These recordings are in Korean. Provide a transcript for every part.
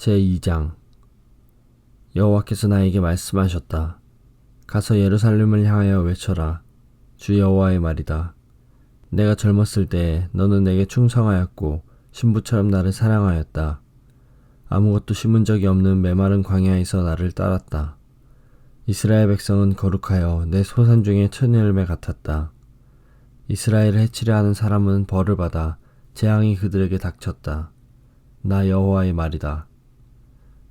제2장 여호와께서 나에게 말씀하셨다. 가서 예루살렘을 향하여 외쳐라. 주 여호와의 말이다. 내가 젊었을 때 너는 내게 충성하였고 신부처럼 나를 사랑하였다. 아무것도 심은 적이 없는 메마른 광야에서 나를 따랐다. 이스라엘 백성은 거룩하여 내 소산 중에 천 열매 같았다. 이스라엘을 해치려 하는 사람은 벌을 받아 재앙이 그들에게 닥쳤다. 나 여호와의 말이다.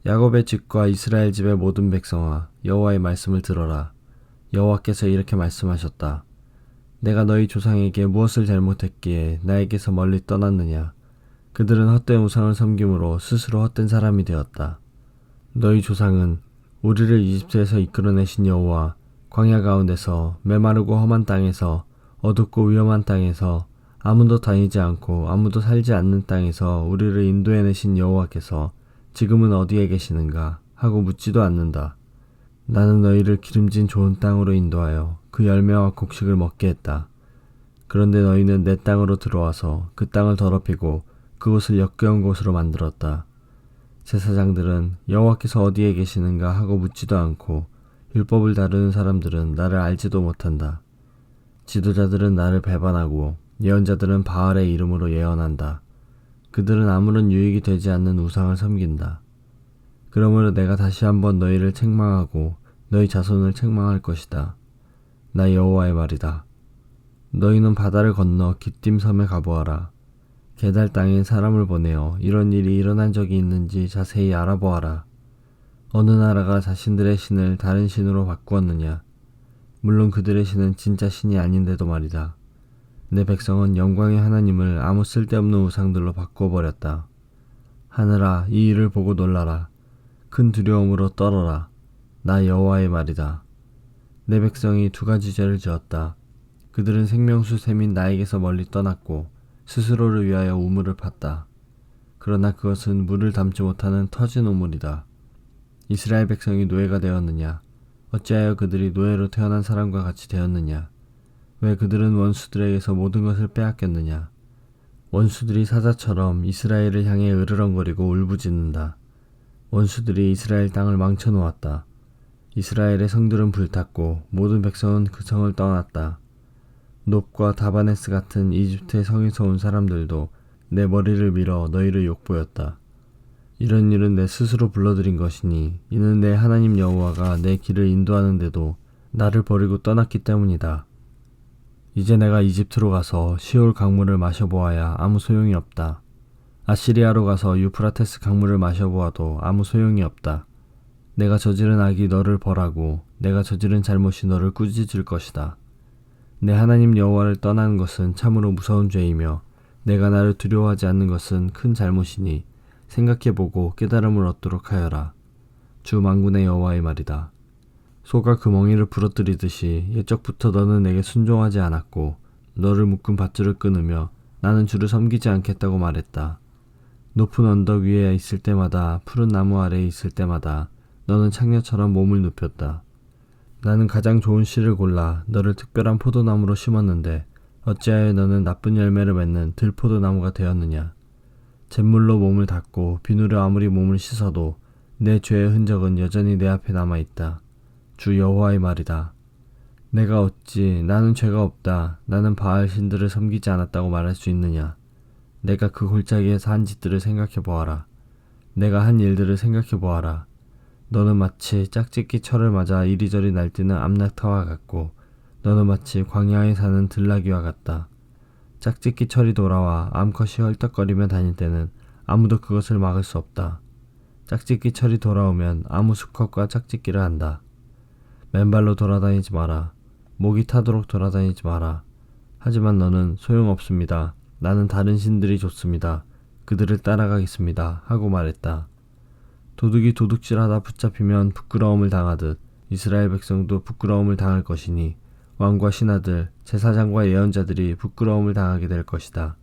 야곱의 집과 이스라엘 집의 모든 백성아 여호와의 말씀을 들어라. 여호와께서 이렇게 말씀하셨다. 내가 너희 조상에게 무엇을 잘못했기에 나에게서 멀리 떠났느냐? 그들은 헛된 우상을 섬김으로 스스로 헛된 사람이 되었다. 너희 조상은 우리를 이집트에서 이끌어내신 여호와 광야 가운데서 메마르고 험한 땅에서 어둡고 위험한 땅에서 아무도 다니지 않고 아무도 살지 않는 땅에서 우리를 인도해내신 여호와께서 지금은 어디에 계시는가 하고 묻지도 않는다. 나는 너희를 기름진 좋은 땅으로 인도하여 그 열매와 곡식을 먹게 했다. 그런데 너희는 내 땅으로 들어와서 그 땅을 더럽히고 그곳을 역겨운 곳으로 만들었다. 제사장들은 여호와께서 어디에 계시는가 하고 묻지도 않고 율법을 다루는 사람들은 나를 알지도 못한다. 지도자들은 나를 배반하고 예언자들은 바알의 이름으로 예언한다. 그들은 아무런 유익이 되지 않는 우상을 섬긴다. 그러므로 내가 다시 한번 너희를 책망하고 너희 자손을 책망할 것이다. 나 여호와의 말이다. 너희는 바다를 건너 기띔 섬에 가보아라. 게달 땅에 사람을 보내어 이런 일이 일어난 적이 있는지 자세히 알아보아라. 어느 나라가 자신들의 신을 다른 신으로 바꾸었느냐? 물론 그들의 신은 진짜 신이 아닌데도 말이다. 내 백성은 영광의 하나님을 아무 쓸데없는 우상들로 바꿔버렸다. 하늘아, 이 일을 보고 놀라라. 큰 두려움으로 떨어라. 나 여호와의 말이다. 내 백성이 두 가지 죄를 지었다. 그들은 생명수 샘인 나에게서 멀리 떠났고 스스로를 위하여 우물을 팠다. 그러나 그것은 물을 담지 못하는 터진 우물이다. 이스라엘 백성이 노예가 되었느냐? 어찌하여 그들이 노예로 태어난 사람과 같이 되었느냐? 왜 그들은 원수들에게서 모든 것을 빼앗겼느냐? 원수들이 사자처럼 이스라엘을 향해 으르렁거리고 울부짖는다. 원수들이 이스라엘 땅을 망쳐놓았다. 이스라엘의 성들은 불탔고 모든 백성은 그 성을 떠났다. 높과 다바네스 같은 이집트의 성에서 온 사람들도 내 머리를 밀어 너희를 욕보였다. 이런 일은 내 스스로 불러들인 것이니 이는 내 하나님 여호와가 내 길을 인도하는데도 나를 버리고 떠났기 때문이다. 이제 내가 이집트로 가서 시올 강물을 마셔보아야 아무 소용이 없다. 아시리아로 가서 유프라테스 강물을 마셔보아도 아무 소용이 없다. 내가 저지른 악이 너를 벌하고 내가 저지른 잘못이 너를 꾸짖을 것이다. 내 하나님 여호와를 떠나는 것은 참으로 무서운 죄이며 내가 나를 두려워하지 않는 것은 큰 잘못이니 생각해보고 깨달음을 얻도록 하여라. 주 망군의 여호와의 말이다. 소가 그 멍이를 부러뜨리듯이 옛적부터 너는 내게 순종하지 않았고 너를 묶은 밧줄을 끊으며 나는 주를 섬기지 않겠다고 말했다. 높은 언덕 위에 있을 때마다 푸른 나무 아래에 있을 때마다 너는 창녀처럼 몸을 눕혔다. 나는 가장 좋은 씨를 골라 너를 특별한 포도나무로 심었는데 어찌하여 너는 나쁜 열매를 맺는 들포도나무가 되었느냐? 잿물로 몸을 닦고 비누로 아무리 몸을 씻어도 내 죄의 흔적은 여전히 내 앞에 남아 있다. 주 여호와의 말이다. 내가 어찌 나는 죄가 없다. 나는 바알 신들을 섬기지 않았다고 말할 수 있느냐? 내가 그 골짜기에서 한 짓들을 생각해 보아라. 내가 한 일들을 생각해 보아라. 너는 마치 짝짓기 철을 맞아 이리저리 날뛰는 암낙타와 같고 너는 마치 광야에 사는 들나귀와 같다. 짝짓기 철이 돌아와 암컷이 헐떡거리며 다닐 때는 아무도 그것을 막을 수 없다. 짝짓기 철이 돌아오면 아무 수컷과 짝짓기를 한다. 맨발로 돌아다니지 마라. 목이 타도록 돌아다니지 마라. 하지만 너는 소용없습니다. 나는 다른 신들이 좋습니다. 그들을 따라가겠습니다. 하고 말했다. 도둑이 도둑질하다 붙잡히면 부끄러움을 당하듯 이스라엘 백성도 부끄러움을 당할 것이니 왕과 신하들, 제사장과 예언자들이 부끄러움을 당하게 될 것이다.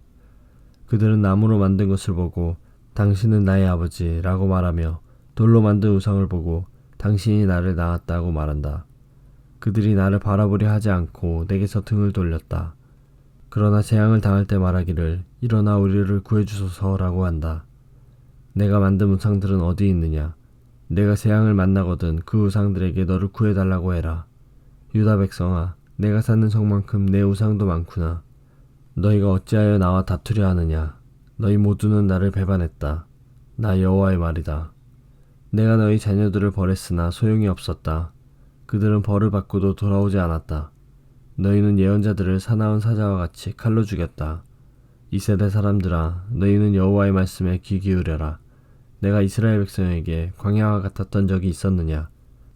그들은 나무로 만든 것을 보고 당신은 나의 아버지라고 말하며 돌로 만든 우상을 보고 당신이 나를 낳았다고 말한다. 그들이 나를 바라보려 하지 않고 내게서 등을 돌렸다. 그러나 재앙을 당할 때 말하기를 일어나 우리를 구해주소서라고 한다. 내가 만든 우상들은 어디 있느냐? 내가 재앙을 만나거든 그 우상들에게 너를 구해달라고 해라. 유다 백성아, 내가 사는 성만큼 내 우상도 많구나. 너희가 어찌하여 나와 다투려 하느냐? 너희 모두는 나를 배반했다. 나 여호와의 말이다. 내가 너희 자녀들을 벌했으나 소용이 없었다. 그들은 벌을 받고도 돌아오지 않았다. 너희는 예언자들을 사나운 사자와 같이 칼로 죽였다. 이 세대 사람들아, 너희는 여호와의 말씀에 귀 기울여라. 내가 이스라엘 백성에게 광야와 같았던 적이 있었느냐?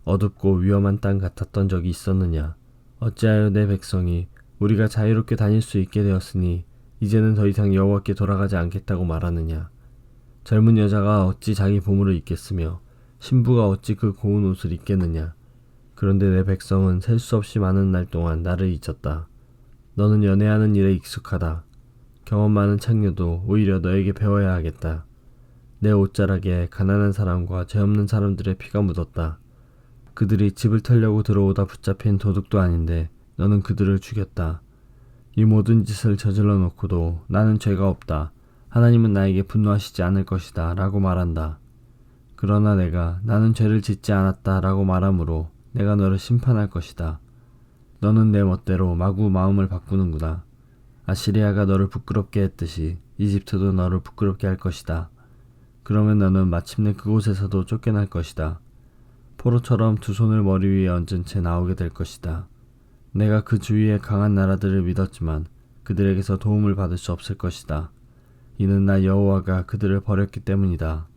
어둡고 위험한 땅 같았던 적이 있었느냐? 어찌하여 내 백성이 우리가 자유롭게 다닐 수 있게 되었으니 이제는 더 이상 여호와께 돌아가지 않겠다고 말하느냐? 젊은 여자가 어찌 자기 보물을 잊겠으며 신부가 어찌 그 고운 옷을 입겠느냐? 그런데 내 백성은 셀 수 없이 많은 날 동안 나를 잊었다. 너는 연애하는 일에 익숙하다. 경험 많은 창녀도 오히려 너에게 배워야 하겠다. 내 옷자락에 가난한 사람과 죄 없는 사람들의 피가 묻었다. 그들이 집을 털려고 들어오다 붙잡힌 도둑도 아닌데 너는 그들을 죽였다. 이 모든 짓을 저질러 놓고도 나는 죄가 없다. 하나님은 나에게 분노하시지 않을 것이다. 라고 말한다. 그러나 내가 나는 죄를 짓지 않았다. 라고 말하므로 내가 너를 심판할 것이다. 너는 내 멋대로 마구 마음을 바꾸는구나. 아시리아가 너를 부끄럽게 했듯이 이집트도 너를 부끄럽게 할 것이다. 그러면 너는 마침내 그곳에서도 쫓겨날 것이다. 포로처럼 두 손을 머리 위에 얹은 채 나오게 될 것이다. 내가 그 주위의 강한 나라들을 믿었지만 그들에게서 도움을 받을 수 없을 것이다. 이는 나 여호와가 그들을 버렸기 때문이다.